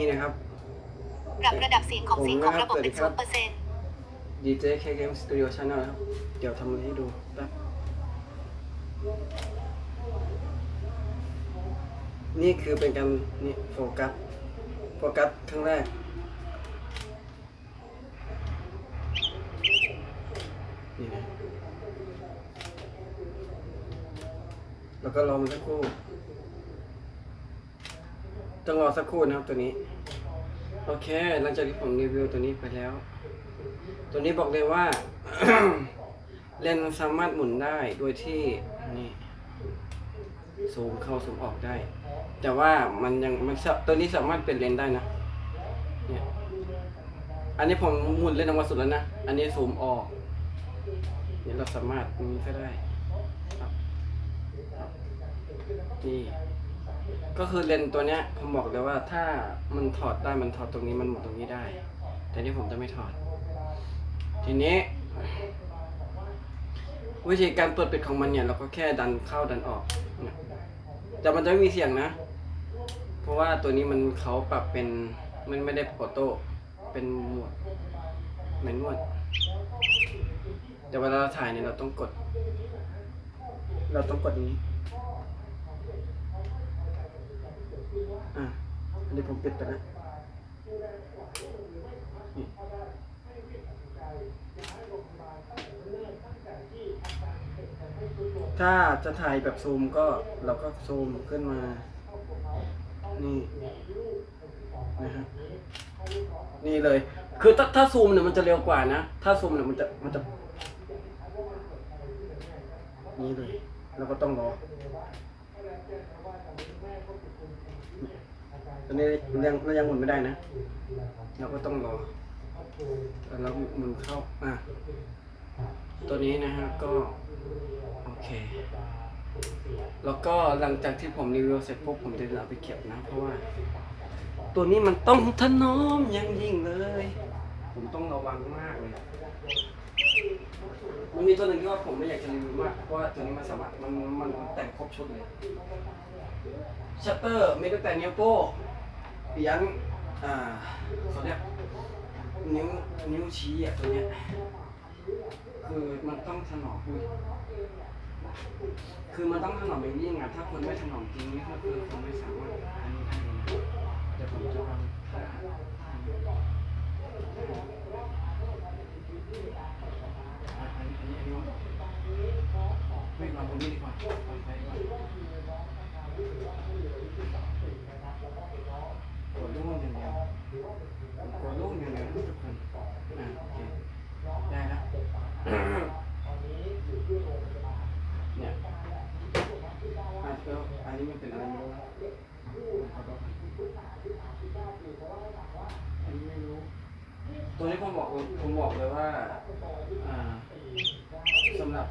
นี่นะครับปรับระดับเสียงของเสียงของระบบเป็นผมนะครับศูนย์เปอร์เซ็นต์ DJ K Game Studio Channel นะครับ เดี๋ยวทำให้ดูแป๊บนี่คือเป็นการนี่โฟกัส โฟกัสครั้งแรก นี่นะ แล้วก็รอมันสักครู่ ต้องรอสักครู่นะครับตัวนี้ โอเค หลังจากที่ผมรีวิวตัวนี้ไปแล้ว ตัวนี้บอกเลยว่า เลนสามารถหมุนได้โดยที่นี่ซูมเข้าซูมออกได้ แต่ว่ามันยังมันตัวนี้สามารถเป็นเลนได้นะเนี่ยอันนี้ผมหมุนเลนออกมาสุดแล้วนะ อันนี้ซูมออกเนี่ยเราสามารถนี้ก็ได้ครับนี่ ก็คือเลนส์ตัวเนี้ยผมบอกเลยว่าถ้ามันถอดได้มันถอดตรงนี้มันหมุนตรงนี้ได้ แต่นี่ผมจะไม่ถอด ทีนี้ วิธีการเปิดปิดของมันเนี่ย เราก็แค่ดันเข้าดันออกเนี่ยแต่มันจะไม่มีเสียงนะ เพราะว่าตัวนี้มันเขาปรับเป็นมันไม่ได้ออโต้เป็นหมวดแมนนวลแต่เวลาเราถ่ายเนี่ยเราต้องกด เราต้องกดนี้ อะอันนี้ผมปิดไปนี่ถ้าจะถ่ายแบบซูมก็เราก็ซูมขึ้นมา นี่นะฮะนี่เลย คือถ้าถ้าซูมเนี่ยมันจะเร็วกว่านะ ถ้าซูมเนี่ยมันจะมันจะ นี่เลย เราก็ต้องรอ ตอนนี้เรายังเรายังหมุนไม่ได้นะ เราก็ต้องรอแล้วหมุนเข้าอะตัวนี้นะฮะก็ โอเค แล้วก็หลังจากที่ผมรีวิวเสร็จปุ๊บผมจะเอาไปเก็บนะ เพราะว่า ตัวนี้มันต้องถนอมอยังยิ่งเลย ผมต้องระวังมากเลย มีตัวหนึ่งที่ว่าผมไม่อยากจะรีวิวมากเพราะว่าตัวนี้มันสามารถมันมันแต่งครบชุดเลยชัตเตอร์มีตั้งแต่นิ้วโป้งยันอ่าเขาเรียกนิ้วนิ้วชี้อะตัวเนี้ยคือมันต้องถนอมอุ้ยคือมันต้องถนอมอย่างยิ่งอะถ้าคนไม่ถนอมจริงนี่ก็คือเขาไม่สามารถอันนี้ได้เลยนะเดี๋ยวผมจะวางท่าอะอันนี้อันนี้อันนี้ ไม่มางตรงนี้ดีกว่าวางไปดีกว่า กดลูกอย่างเดียวกดลูกอย่างเดียวนะทุกคนอะโอเค ได้แล้วเนี่ยอะก็อันนี้มันเป็นอะไรไม่รู้นะขอโทษอันนี้ไม่รู้ ตัวนี้ ผมบอกผมบอกเลยว่า อ่าสำหรับ